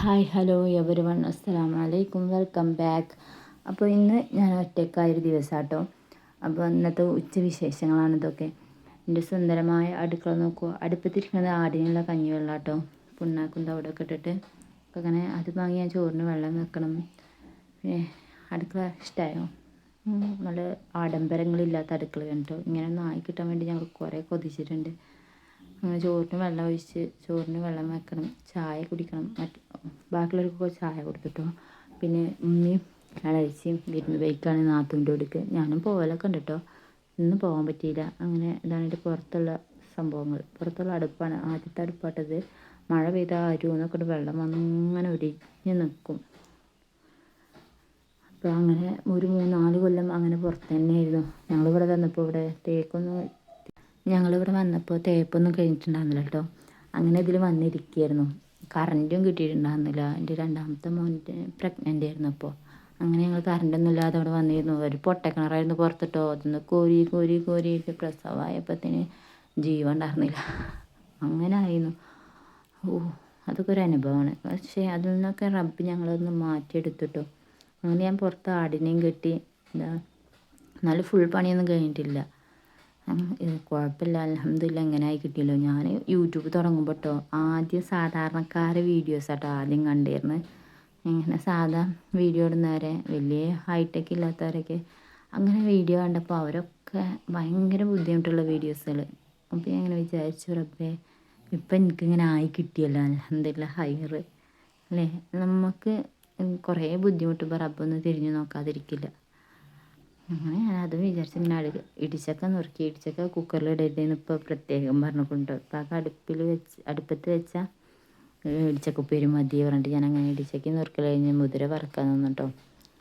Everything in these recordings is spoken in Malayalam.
ഹായ് ഹലോ എവരി വൺ അസ്സലാം വലൈക്കും വെൽക്കം ബാക്ക്. അപ്പോൾ ഇന്ന് ഞാൻ ഒറ്റക്കായൊരു ദിവസമാട്ടോ അപ്പോൾ ഇന്നത്തെ ഉച്ച വിശേഷങ്ങളാണ് ഇതൊക്കെ. എന്റെ സുന്ദരമായ അടുക്കള നോക്കൂ. അടുപ്പത്തിരിക്കുന്നത് ആടിനുള്ള കഞ്ഞിവെള്ളം കേട്ടോ പുണ്ണാക്കും തവിടൊക്കെ ഇട്ടിട്ട് അങ്ങനെ അത് വാങ്ങി ഞാൻ ചോറിന് വെള്ളം വെക്കണം. പിന്നെ അടുക്കള ഇഷ്ടമായോ നല്ല ആഡംബരങ്ങളില്ലാത്ത അടുക്കള കേട്ടോ. ഇങ്ങനെ നായി കിട്ടാൻ വേണ്ടി ഞങ്ങൾ കുറേ കൊതിച്ചിട്ടുണ്ട്. ചോറിന് വെള്ളം ഒഴിച്ച് ചോറിന് വെള്ളം വെക്കണം. ചായ കുടിക്കണം. മറ്റ് ബാക്കിയുള്ളവർക്കൊക്കെ ചായ കൊടുത്തിട്ടോ. പിന്നെ ഉമ്മയും ഇളയച്ചിയും വിരുന്ന് പോയിക്കാണ് നാത്തൂന്റെ അടുക്ക്. ഞാനും പോകലൊക്കെ ഉണ്ട് കേട്ടോ ഇന്ന് പോകാൻ പറ്റിയില്ല. അങ്ങനെ ഇതാണ് പുറത്തുള്ള സംഭവങ്ങൾ. പുറത്തുള്ള അടുപ്പാണ്. ആദ്യത്തെ അടുപ്പാട്ടത്. മഴ പെയ്താൽ അരുന്നൊക്കെ വെള്ളം വന്നിങ്ങനെ ഒരിഞ്ഞ് നിൽക്കും അപ്പോൾ അങ്ങനെ ഒരു മൂന്ന് നാല് കൊല്ലം അങ്ങനെ പുറത്ത് തന്നെയായിരുന്നു. ഞങ്ങളിവിടെ തന്നപ്പോൾ ഇവിടെ തേക്കൊന്നും ഞങ്ങളിവിടെ വന്നപ്പോൾ തേപ്പൊന്നും കഴിഞ്ഞിട്ടുണ്ടായിരുന്നില്ല കേട്ടോ. അങ്ങനെ ഇതിൽ വന്നിരിക്കുകയായിരുന്നു കറന്റും കിട്ടിയിട്ടുണ്ടായിരുന്നില്ല. എന്റെ രണ്ടാമത്തെ മോന്റെ പ്രഗ്നന്റ് ആയിരുന്നു അപ്പോൾ അങ്ങനെ ഞങ്ങൾ കറണ്ടൊന്നും ഇല്ലാതെ അവിടെ വന്നിരുന്നു. ഒരു പൊട്ടക്കിണറായിരുന്നു പുറത്തിട്ടോ. അതൊന്ന് കോരി കോരി കോരിയിട്ട് പ്രസവമായപ്പോഴത്തേന് ജീവൻ ഉണ്ടായിരുന്നില്ല. അങ്ങനെ ആയിരുന്നു. ഓ അതൊക്കെ ഒരു അനുഭവമാണ്. പക്ഷേ അതിൽ നിന്നൊക്കെ റബ്ബ് ഞങ്ങളൊന്ന് മാറ്റിയെടുത്തിട്ടോ. അങ്ങനെ ഞാൻ പുറത്ത് ആടിനെയും കെട്ടി എന്താ എന്നാലും ഫുൾ പണിയൊന്നും കഴിഞ്ഞിട്ടില്ല. കുഴപ്പമില്ല. അലഹമില്ല എങ്ങനെയായി കിട്ടിയല്ലോ. ഞാൻ യൂട്യൂബ് തുടങ്ങുമ്പോൾ കേട്ടോ ആദ്യം സാധാരണക്കാരെ വീഡിയോസ് ട്ടോ ആദ്യം കണ്ടിരുന്നത് ഇങ്ങനെ സാധാ വീഡിയോ ഇടുന്നവരെ വലിയ ഹൈടെക് ഇല്ലാത്തവരൊക്കെ അങ്ങനെ വീഡിയോ കണ്ടപ്പോൾ അവരൊക്കെ ഭയങ്കര ബുദ്ധിമുട്ടുള്ള വീഡിയോസുകൾ അപ്പോൾ ഞാൻ ഇങ്ങനെ വിചാരിച്ചു റബ്ബേ ഇപ്പം എനിക്കിങ്ങനെ ആയി കിട്ടിയല്ലോ അലഹമില്ല ഹയർ അല്ലേ? നമുക്ക് കുറേ ബുദ്ധിമുട്ടുമ്പോൾ റബ്ബൊന്ന് തിരിഞ്ഞു നോക്കാതിരിക്കില്ല. അങ്ങനെ ഞാൻ അതും വിചാരിച്ച് ഇങ്ങനെ അടു ഇടിച്ചക്ക നുറുക്കി ഇടിച്ചക്ക കുക്കറിൽ ഇടരുതെന്ന് ഇപ്പോൾ പ്രത്യേകം പറഞ്ഞിട്ടുണ്ട്. ആ അടുപ്പിൽ വെച്ച് അടുപ്പത്ത് വെച്ചാൽ ഇടിച്ചക്ക ഉപ്പേരി മതി പറഞ്ഞിട്ട് ഞാൻ അങ്ങനെ ഇടിച്ചക്ക നുറുക്കൽ കഴിഞ്ഞ് മുതിര വറക്കാൻ നിന്നിട്ടോ.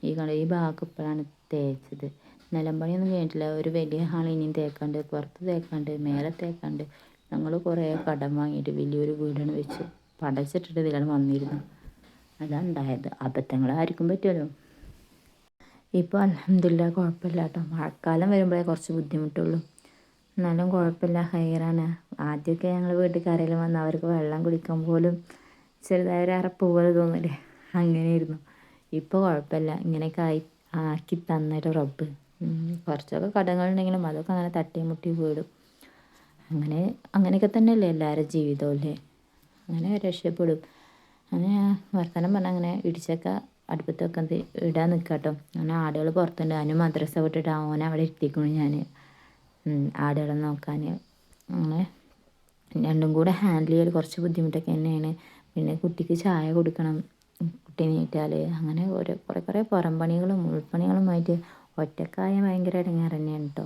ഈ കള ഈ ഭാഗം ഇപ്പോഴാണ് തേച്ചത്. നിലം പണിയൊന്നും കഴിഞ്ഞിട്ടില്ല. ഒരു വലിയ ഹാൾ ഇനിയും തേക്കാണ്ട് പുറത്ത് തേക്കാണ്ട് മേലെ തേക്കാണ്ട് ഞങ്ങൾ കുറേ കടം വാങ്ങിയിട്ട് വലിയൊരു വീടാണ് വെച്ച് പടച്ചിട്ടിട്ട് ഇതിലാണ് വന്നിരുന്നു. അതാണ് ഉണ്ടായത്. അബദ്ധങ്ങൾ ആർക്കും പറ്റുമല്ലോ ഇപ്പോൾ അലഹമില്ല കുഴപ്പമില്ല കേട്ടോ മഴക്കാലം വരുമ്പോഴേ കുറച്ച് ബുദ്ധിമുട്ടുള്ളൂ. എന്നാലും കുഴപ്പമില്ല. ഹയറാണ് ആദ്യമൊക്കെ ഞങ്ങൾ വീട്ടിൽ കരയിൽ വന്ന് അവർക്ക് വെള്ളം കുടിക്കാൻ പോലും ചെറുതായ ഒരു അറപ്പ് പോലെ തോന്നില്ലേ അങ്ങനെയായിരുന്നു. ഇപ്പോൾ കുഴപ്പമില്ല. ഇങ്ങനെയൊക്കെ ആയി ആക്കി തന്നൊരു റബ്ബ്. കുറച്ചൊക്കെ കടങ്ങളുണ്ടെങ്കിലും അതൊക്കെ അങ്ങനെ തട്ടിയും മുട്ടി വീടും. അങ്ങനെ അങ്ങനെയൊക്കെ തന്നെയല്ലേ എല്ലാവരുടെ ജീവിതവും അല്ലേ? അങ്ങനെ രക്ഷപ്പെടും. അങ്ങനെ വർത്തമാനം പറഞ്ഞാൽ അങ്ങനെ ഇടിച്ചൊക്കെ അടുപ്പത്ത് വെക്കാൻ ഇടാൻ നിൽക്കുക കേട്ടോ അങ്ങനെ ആടുകൾ പുറത്തുണ്ട്. അതിന് മദ്രസ വിട്ടിട്ട് ഓനെ അവിടെ ഇരുത്തിക്കുന്നു ഞാൻ ആടുകളെ നോക്കാൻ അങ്ങനെ രണ്ടും കൂടെ ഹാൻഡിൽ ചെയ്യൽ കുറച്ച് ബുദ്ധിമുട്ടൊക്കെ തന്നെയാണ്. പിന്നെ കുട്ടിക്ക് ചായ കൊടുക്കണം. കുട്ടി നീറ്റാൽ അങ്ങനെ ഓരോ കുറേ കുറേ പുറം പണികളും ഉൾപ്പണികളുമായിട്ട് ഒറ്റക്കായ ഭയങ്കര ഇടങ്ങാറ് തന്നെയാണ് കേട്ടോ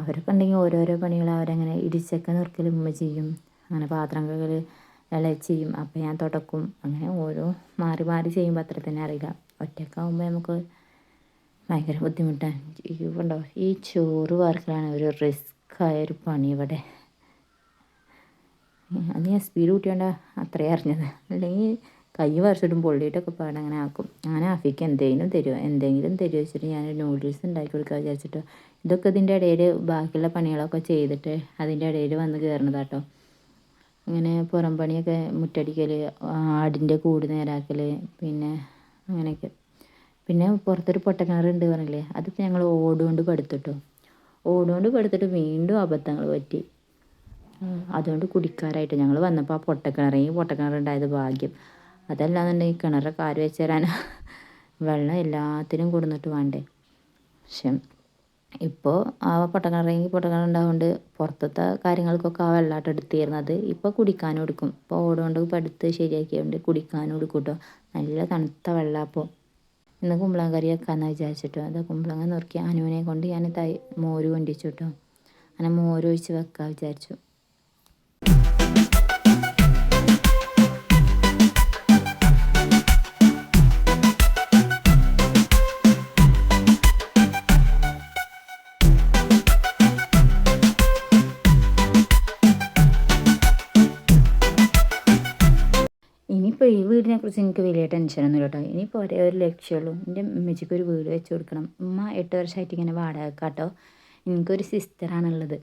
അവരൊക്കെ ഉണ്ടെങ്കിൽ ഓരോരോ പണികൾ അവരങ്ങനെ ഇടിച്ചൊക്കെ നിർക്കലും ഉമ്മ ചെയ്യും. അങ്ങനെ പാത്രം കഴുകൽ ഇള ചെയ്യും അപ്പം ഞാൻ തുടക്കും. അങ്ങനെ ഓരോ മാറി മാറി ചെയ്യുമ്പോൾ അത്ര തന്നെ അറിയില്ല ഒറ്റക്കാവുമ്പോൾ നമുക്ക് ഭയങ്കര ബുദ്ധിമുട്ടാണ്. ഇവിടെ ഈ ചോറ് വാർക്കലാണ് ഒരു റിസ്ക് ആയൊരു പണി ഇവിടെ. അത് ഞാൻ സ്പീഡ് കൂട്ടിയോണ്ട അത്രയും അറിഞ്ഞത്. അല്ലെങ്കിൽ കൈ വരച്ചിട്ടും പൊള്ളിയിട്ടൊക്കെ പാടെ അങ്ങനെ ആക്കും. അങ്ങനെ ആഫിക്ക് എന്തെങ്കിലും തരുമോ എന്തെങ്കിലും തരുമോ വെച്ചിട്ട് ഞാൻ നൂഡിൽസ് ഉണ്ടാക്കി കൊടുക്കാൻ വിചാരിച്ചിട്ട്. ഇതൊക്കെ ഇതിന്റെ ഇടയിൽ ബാക്കിയുള്ള പണികളൊക്കെ ചെയ്തിട്ട് അതിന്റെ ഇടയിൽ വന്ന് കയറുന്നതാട്ടോ ഇങ്ങനെ പുറം പണിയൊക്കെ മുറ്റടിക്കൽ ആടിന്റെ കൂട് നേരാക്കൽ പിന്നെ അങ്ങനെയൊക്കെ. പിന്നെ പുറത്തൊരു പൊട്ടക്കിണറുണ്ട് പറഞ്ഞില്ലേ അത് ഞങ്ങൾ ഓടുകൊണ്ട് പടുത്തിട്ടു. ഓടുകൊണ്ട് പടുത്തിട്ട് വീണ്ടും അബദ്ധങ്ങൾ പറ്റി. അതുകൊണ്ട് കുടിക്കാറായിട്ട് ഞങ്ങൾ വന്നപ്പോൾ ആ പൊട്ടക്കിണർ ഈ പൊട്ടക്കിണറുണ്ടായത് ഭാഗ്യം. അതല്ലാന്നുണ്ടെങ്കിൽ കിണറൊക്കെ ആര് വെച്ച് തരാനാ? വെള്ളം എല്ലാത്തിനും കൊടുന്നിട്ട് വേണ്ടേ? പക്ഷെ ഇപ്പോൾ ആ പൊട്ടക്കിണറെങ്കിൽ പൊട്ടക്കിണറുണ്ടാവുകൊണ്ട് പുറത്തത്തെ കാര്യങ്ങൾക്കൊക്കെ ആ വെള്ളമായിട്ട് എടുത്തിരുന്നത് ഇപ്പോൾ കുടിക്കാനും എടുക്കും. ഇപ്പോൾ ഓടുകൊണ്ട് പടുത്ത് ശരിയാക്കിയതുകൊണ്ട് കുടിക്കാനും എടുക്കും കേട്ടോ നല്ല തണുത്ത വെള്ളം അപ്പോൾ ഇന്ന് കുമ്പളങ്ങ കറി വെക്കാമെന്ന് വിചാരിച്ചിട്ടോ. അത് കുമ്പളങ്ങ നുറുക്കി അനുവിനെ കൊണ്ട് ഞാൻ തൈ മോര് കൊണ്ടിച്ചു കേട്ടോ അങ്ങനെ മോര് ഒഴിച്ച് വെക്കാൻ വിചാരിച്ചു. കുറിച്ച് എനിക്ക് വലിയ ടെൻഷനൊന്നും കേട്ടോ ഇനിയിപ്പോൾ ഒരേ ഒരു ലക്ഷ്യമുള്ളൂ എന്റെ ഉമ്മച്ചിക്ക് ഒരു വീട് വെച്ച് കൊടുക്കണം. ഉമ്മ എട്ട് വർഷമായിട്ട് ഇങ്ങനെ വാടക കേട്ടോ എനിക്കൊരു സിസ്റ്ററാണുള്ളത്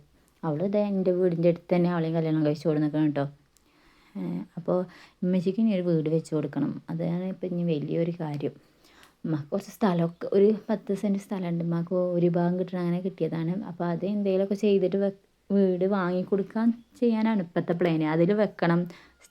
അവൾ ഇതേ എന്റെ വീടിന്റെ അടുത്ത് തന്നെ അവളെയും കല്യാണം കഴിച്ചു കൊടുക്കണം കേട്ടോ അപ്പോൾ ഉമ്മച്ചിക്ക് ഇനി ഒരു വീട് വെച്ച് കൊടുക്കണം. അതാണ് ഇപ്പം ഇനി വലിയൊരു കാര്യം. ഉമ്മക്ക് കുറച്ച് സ്ഥലമൊക്കെ ഒരു പത്ത് സെന്റ് സ്ഥലമുണ്ട് ഉമ്മക്ക് ഒരു ഭാഗം കിട്ടണം അങ്ങനെ കിട്ടിയതാണ്. അപ്പോൾ അത് എന്തെങ്കിലുമൊക്കെ ചെയ്തിട്ട് വീട് വാങ്ങിക്കൊടുക്കാൻ ചെയ്യാനാണ് ഇപ്പോഴത്തെ പ്ലാന് അതിൽ വെക്കണം.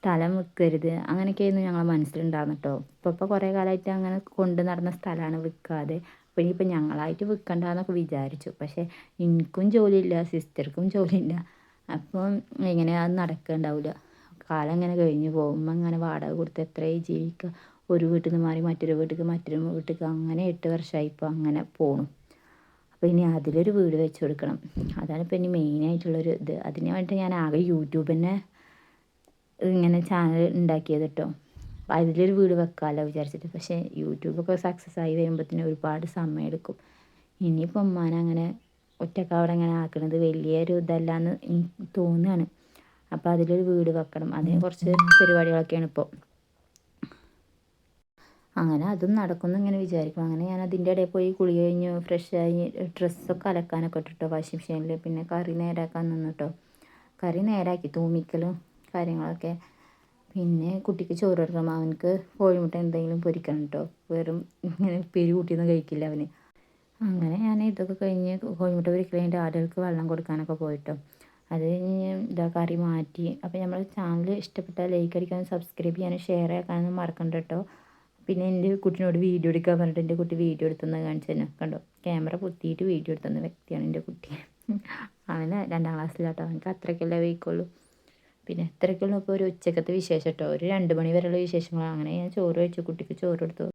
സ്ഥലം വിൽക്കരുത് അങ്ങനെയൊക്കെയായിരുന്നു ഞങ്ങളെ മനസ്സിലുണ്ടായിരുന്നു കേട്ടോ ഇപ്പോൾ ഇപ്പോൾ കുറേ കാലമായിട്ട് അങ്ങനെ കൊണ്ട് നടന്ന സ്ഥലമാണ് വിൽക്കാതെ അപ്പോൾ ഇനിയിപ്പോൾ ഞങ്ങളായിട്ട് വിൽക്കണ്ടെന്നൊക്കെ വിചാരിച്ചു. പക്ഷേ എനിക്കും ജോലിയില്ല സിസ്റ്റർക്കും ജോലിയില്ല. അപ്പം എങ്ങനെ അത് നടക്കുന്നുണ്ടാവില്ല കാലം ഇങ്ങനെ കഴിഞ്ഞു പോകുമ്പോൾ അങ്ങനെ വാടക കൊടുത്ത് എത്രയും ജീവിക്കുക ഒരു വീട്ടിൽ നിന്ന് മാറി മറ്റൊരു വീട്ടിലേക്ക് മറ്റൊരു വീട്ടിലേക്ക് അങ്ങനെ എട്ട് വർഷമായി ഇപ്പോൾ അങ്ങനെ പോണു. അപ്പോൾ ഇനി അതിലൊരു വീട് വെച്ച് കൊടുക്കണം. അതാണ് ഇപ്പോൾ ഇനി മെയിനായിട്ടുള്ളൊരു ഇത്. അതിന് വേണ്ടിയിട്ട് ഞാൻ ആകെ യൂട്യൂബ് തന്നെ ഇങ്ങനെ ചാനൽ ഉണ്ടാക്കിയത് കേട്ടോ അപ്പോൾ അതിലൊരു വീട് വെക്കാമല്ലോ വിചാരിച്ചിട്ട്. പക്ഷേ യൂട്യൂബൊക്കെ സക്സസ് ആയി വരുമ്പോഴത്തേനും ഒരുപാട് സമയം എടുക്കും. ഇനിയിപ്പോൾ ഉമ്മാനെ അങ്ങനെ ഒറ്റയ്ക്ക് അവിടെ അങ്ങനെ ആക്കണത് വലിയൊരു ഇതല്ലാന്ന് തോന്നുകയാണ് അപ്പോൾ അതിലൊരു വീട് വെക്കണം. അതിന് കുറച്ച് പരിപാടികളൊക്കെയാണ് ഇപ്പോൾ അങ്ങനെ അതും നടക്കുമെന്ന് ഇങ്ങനെ വിചാരിക്കും. അങ്ങനെ ഞാൻ അതിന്റെ ഇടയിൽ പോയി കുളി കഴിഞ്ഞു കഴിഞ്ഞ് ആയി ഡ്രസ്സൊക്കെ അലക്കാനൊക്കെ ഇട്ടിട്ടോ വാഷിംഗ് മെഷീനിൽ പിന്നെ കറി നേരാക്കാൻ നിന്നിട്ടോ. കറി നേരാക്കി തൂമിക്കലും കാര്യങ്ങളൊക്കെ. പിന്നെ കുട്ടിക്ക് ചോറ് കൊടുക്കണം. അവനക്ക് കോഴിമുട്ട എന്തെങ്കിലും പൊരിക്കണം കേട്ടോ വെറും ഇങ്ങനെ ഉപ്പേരി കൂട്ടിയൊന്നും കഴിക്കില്ല അവന്. അങ്ങനെ ഞാൻ ഇതൊക്കെ കഴിഞ്ഞ് കോഴിമുട്ട പൊരിക്കൽ കഴിഞ്ഞിട്ട് ആടുകൾക്ക് വെള്ളം കൊടുക്കാനൊക്കെ പോയിട്ടോ. അത് കഴിഞ്ഞ് ഇതാ കറി മാറ്റി. അപ്പോൾ നമ്മൾ ചാനൽ ഇഷ്ടപ്പെട്ടാൽ ലൈക്ക് അടിക്കാനും സബ്സ്ക്രൈബ് ചെയ്യാനും ഷെയർ ആക്കാനൊന്നും മറക്കണ്ട കേട്ടോ പിന്നെ എന്റെ കുട്ടിനോട് വീഡിയോ എടുക്കാൻ പറഞ്ഞിട്ട് എന്റെ കുട്ടി വീഡിയോ എടുത്തെന്ന് കാണിച്ചു തന്നെ. കണ്ടോ? ക്യാമറ പൊത്തിയിട്ട് വീഡിയോ എടുത്തുന്ന വ്യക്തിയാണ് എന്റെ കുട്ടി. അവന് രണ്ടാം ക്ലാസ്സിലാട്ടോ അവനക്ക് അത്രയ്ക്കല്ലേ വയ്ക്കുള്ളൂ പിന്നെ അത്രയ്ക്കുള്ളൂ ഇപ്പോൾ ഒരു ഉച്ചക്കത്തെ വിശേഷം കേട്ടോ. ഒരു രണ്ട് മണി വരെയുള്ള വിശേഷങ്ങളാണ്. അങ്ങനെ ഞാൻ ചോറ് കഴിച്ചു കുട്ടിക്ക് ചോറ് കൊടുത്തു.